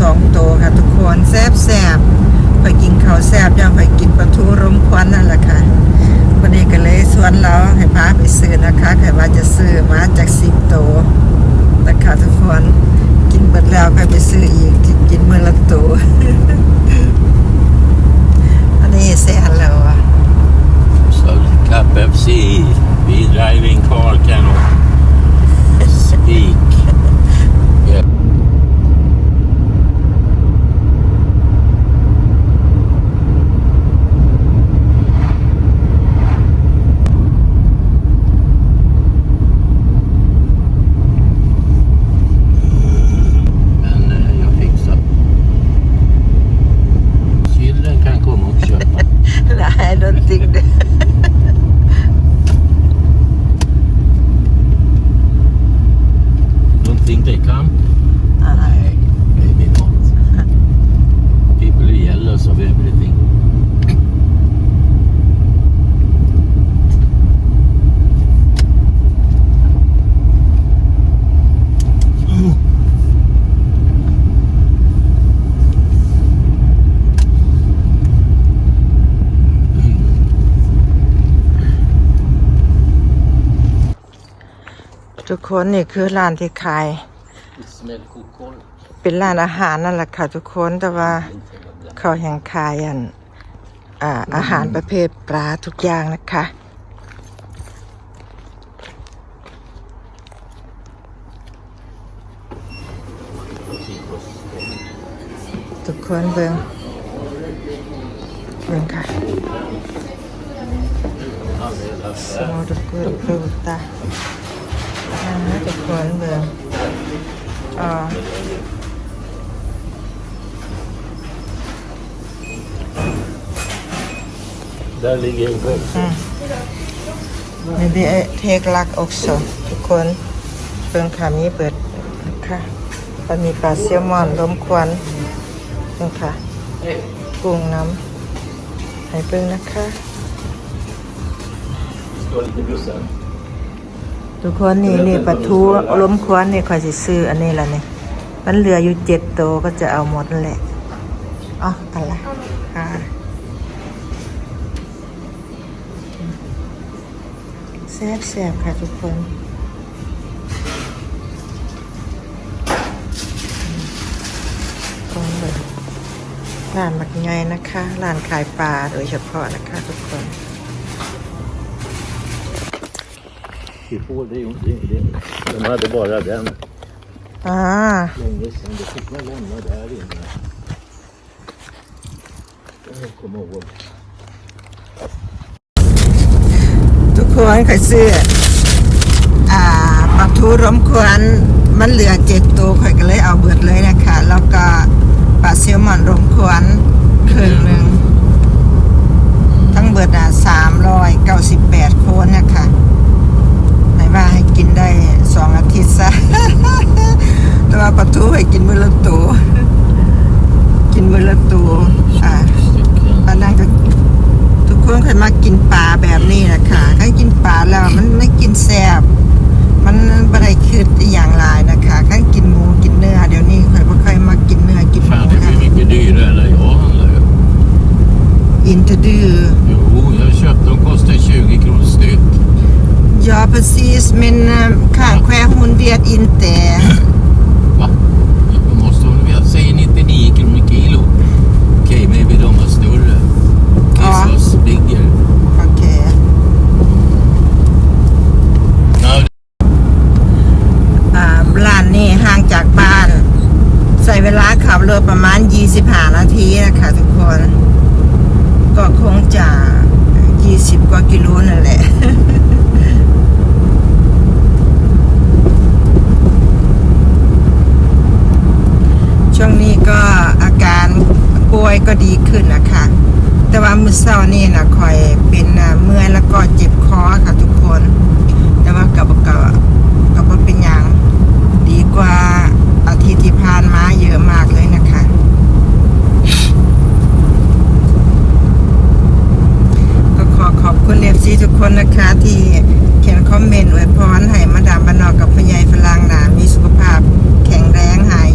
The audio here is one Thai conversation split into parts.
สองโตวค่ะทุกคนแซบแซบๆข่อยกินข้าวแซบย่างข่อยกินปลาทูรมควันนั่นแหละค่ะวันนี้ก็เลยสวนเราให้พาไปซื้อนะคะข่อยว่าจะซื้อมาจากสิบโตวนะคะทุกคนกินเบิดแล้วก็ไปซื้ออีกกินเมื่อละโตวอันนี้แซ่บแล้วอะ So cup FC, we driving car cannot คนนี่คือร้านที่ขาย It smells kokol. เป็นร้านอาหารนั่นแหละค่ะทุกคนแต่ว่าเขาแห่งขายอันอ่าอาหารประเภทปลาทุกอย่างนะคะทุกคนเบิงเบิงค่ะสมอทุกคนเบิงตา อ่าทุกคนเบิงอ่า Där ligger en själv. Maybe I take luck also ทุกคนเพิ่งขามีเปิดค่ะก็มีปลาเซลมอนล้มควันนี่ค่ะกุ้งน้ำให้เพิ่งนะคะ Står lite bussen. ทุกคนนี่นี่ปลาทูล้มควนนี่คอยสิซื้ออันนี้ละนี่มันเหลืออยู่เจ็ดโตวก็จะเอาหมดนั่นแหละอ๋ออะไรค่ะแซ่บแซ่บค่ะทุกคนคนเลยร้านมักไงนะคะร้านขายปลาโดยเฉพาะนะคะทุกคน får det är inte det. De hade bara den อ่า länge sedan. Det fick man lämna där inne. Jag kommer ihåg. ทุกคนเคยซื้ออ่าปลาทูร้มควันมันเหลือเจ็ดตัวข่อยก็เลยเอาเบิดเลยนะคะแล้วก็ปลาเซลมอนร้มควันครึ่งหนึ่งทั้งเบิดอะสามร้อยเก้าสิบแปดคนนะคะไหนว่าให้กิน ได้สองอาทิตย์ซะ แต่ว่าปลาทูให้กินมื้อละตัวกินมื้อละตัวอ่า Stycken. อันนั้นก็ทุกคนเคยมากินปลาแบบนี้นะคะถ้ากินปลาแล้วมันไม่กินแซ่บมันไม่ได้คืดอหย่างไรนะคะถ้ากินหมูกินเนื้อเดี๋ยวนี้เคยไม่ค่อยมากินเนื้อกินหมู Fan, det ค่ะ blir mycket dyrare. Eller jag handlar ju. อินทดือ ยอ precis men eh, kanske hundert inte Va? Då måste hon veta. Säg 99 kronor kilo. Okej, maybe de var större. Ja. This was bigger. โอเค Ja, อ่าร้านนี้ห่างจากบ้าน ใส่เวลาขับรถประมาณ 25 นาทีนะคะทุกคน ก็คงจะ 20 กว่ากิโลนั่นแหละ ช่วงนี้ก็อาการป่วยก็ดีขึ้นนะคะ เศร้านี่นะคอยเป็นเมื่อยแล้วก็เจ็บคอค่ะทุกคน แต่ว่ากับกับกับว่าเป็นอย่างดีกว่าอาทิตย์ที่ผ่านมาเยอะมากเลยนะคะ ก็ขอขอบคุณเอฟซีทุกคนนะคะ ที่เขียนคอมเมนต์อวยพรให้มาดามบานนอกกับพยายฝรั่งหนามีสุขภาพแข็งแรงหาย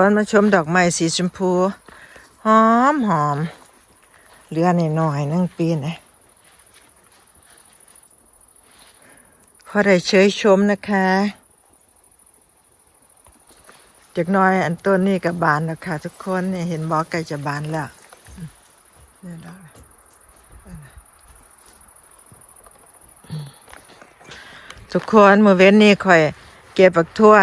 คนมาชมดอกไม้สีชมพู หอมหอมเหลือหน่อยๆนั่งปีนะพอได้เชยชมนะคะ จากน้อยอันต้นนี่กับบานแล้วค่ะ ทุกคนเนี่ยเห็นบอกใกล้จะบานแล้วเนี่ยดอกทุกคนมือเว้นนี่คอยเก็บปักทั่ว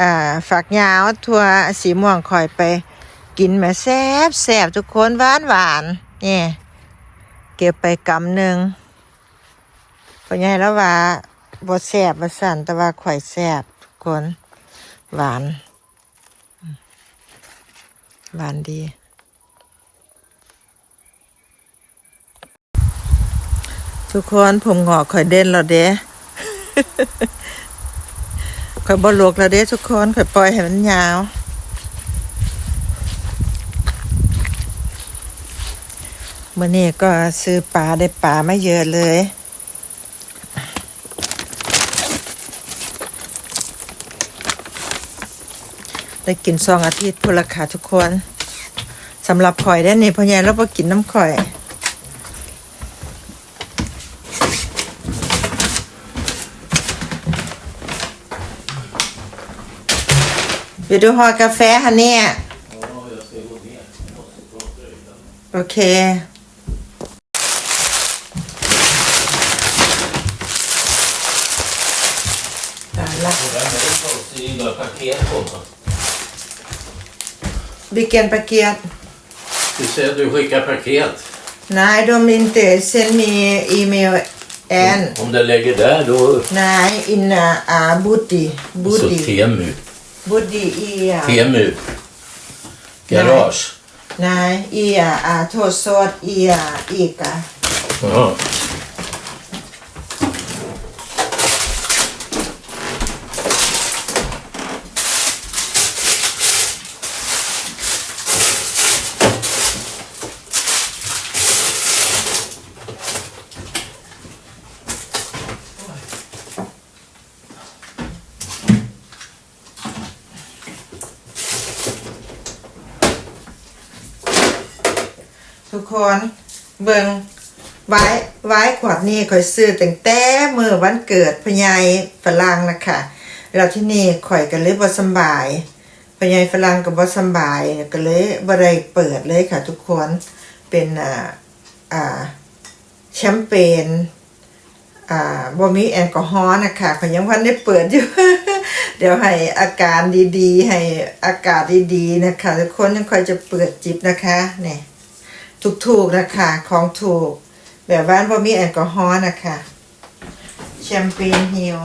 อ่าฝักยาวทัวสีม่วงคอยไปกินแม่แซบแซบทุกคนหวานหวานนี่เก็บไปกำหนึ่งเพราะไงแล้วว่าบ่แซบบ่สั่นแต่ว่าข่อยแซบทุกคนหวาน หวานดีทุกคนผมหงอกข่อยเด่นแล้วเด้ ข่อยบอลวกแล้วเด้ทุกคนข่อยปล่อยให้มันยาว เมื่อนี้ก็ซื้อปลาได้ปลาไม่เยอะเลย ได้กินสองอาทิตย์พุละค่ะทุกคนสำหรับข่อยได้นี่พ่อใหญ่เราพอกินน้ำข่อย Vill du ha kaffe här nere? Okej. ตายละ paket på mig. Vilken paket? Du säger att du skickar paket. Nej, de inte send me email än. Om det lägger där då... Nej, in uh, Buddy. Så Buddy. Temu. Buddy i... Uh, Temu. Garage. nej, i uh, Torsåt i uh, Ica. Ja. คนเบิงไว้ไว้ขวดนี้ข่อยซื้อตั้งแต่มือวันเกิดพญายฝรั่งนะคะแล้วที่นี่ข่อยก็เลยบ่สบายพญายฝรั่งก็บ่สบายก็เลยบ่ได้เปิดเลยค่ะทุกคนเป็นอ่าอ่าแชมเปญอ่าบ่มีแอลกอฮอล์นะคะข่อยยังพันได้เปิดอยู่ เดี๋ยวให้อาการดีๆ ให้อากาศดีๆนะคะทุกคนยังค่อยจะเปิดจิบนะคะเนี่ย ถูกๆนะคะของถูก แบบว่าบ่มีแอลกอฮอล์นะคะแชมเปญฮิล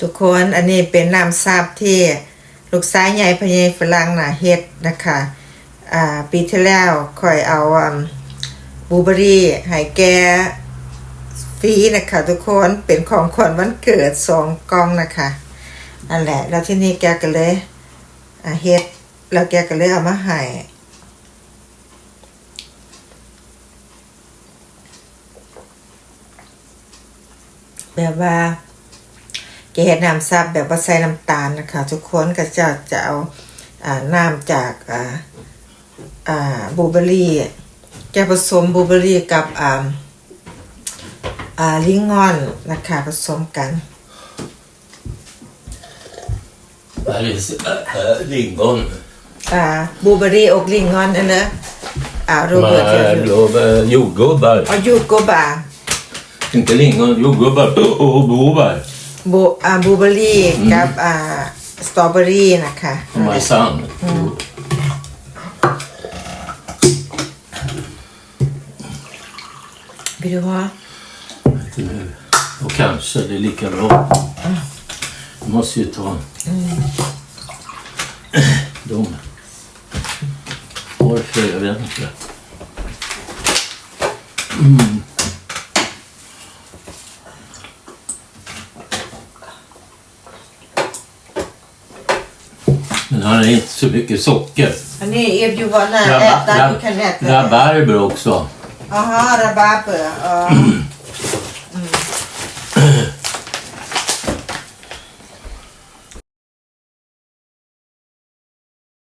ทุกคนอันนี้เป็นน้ำซาบที่ลูกสายใหญ่พญายฝรั่งน่ะเฮ็ดนะคะอ่าปีที่แล้วคอยเอาบูเบอรี่ให้แกฟรีนะคะทุกคนเป็นของขวัญวันเกิดสองกล่องนะคะ นั่นแหละ แล้วที่นี่แกก็เลยเฮ็ดแล้วแกก็เลยเอามาให้แบบว่าแกเฮ็ดน้ำซับแบบว่าใส่น้ำตาลนะคะ ทุกคนก็จะจะเอาอ่าน้ำจากอ่าอ่าบูเบอรี่แกผสมบูเบอรี่กับอ่าอ่าลิงงอนนะคะผสมกัน Här är äh, äh, lingon. อ่าบลูเบอร์รี่อกลิงงอน อันเนอะอ่าโร De เบิร์ต här blåbär, jordgubbar. อายุก็บ่า Inte lingon, jordgubbar och blåbär. บูอ่าบลูเบอร์รี่กับอ่าสตรอเบอรี่นะคะ Och majsan. Vill du ha? Inte nu. Och kanske det är lika bra. Jag måste ju ta det, jag vet inte. Mm. Men han är inte så mycket socker. Men ni erbjuder vad ni äta. Rabarber också. Aha, rabarber. Uh.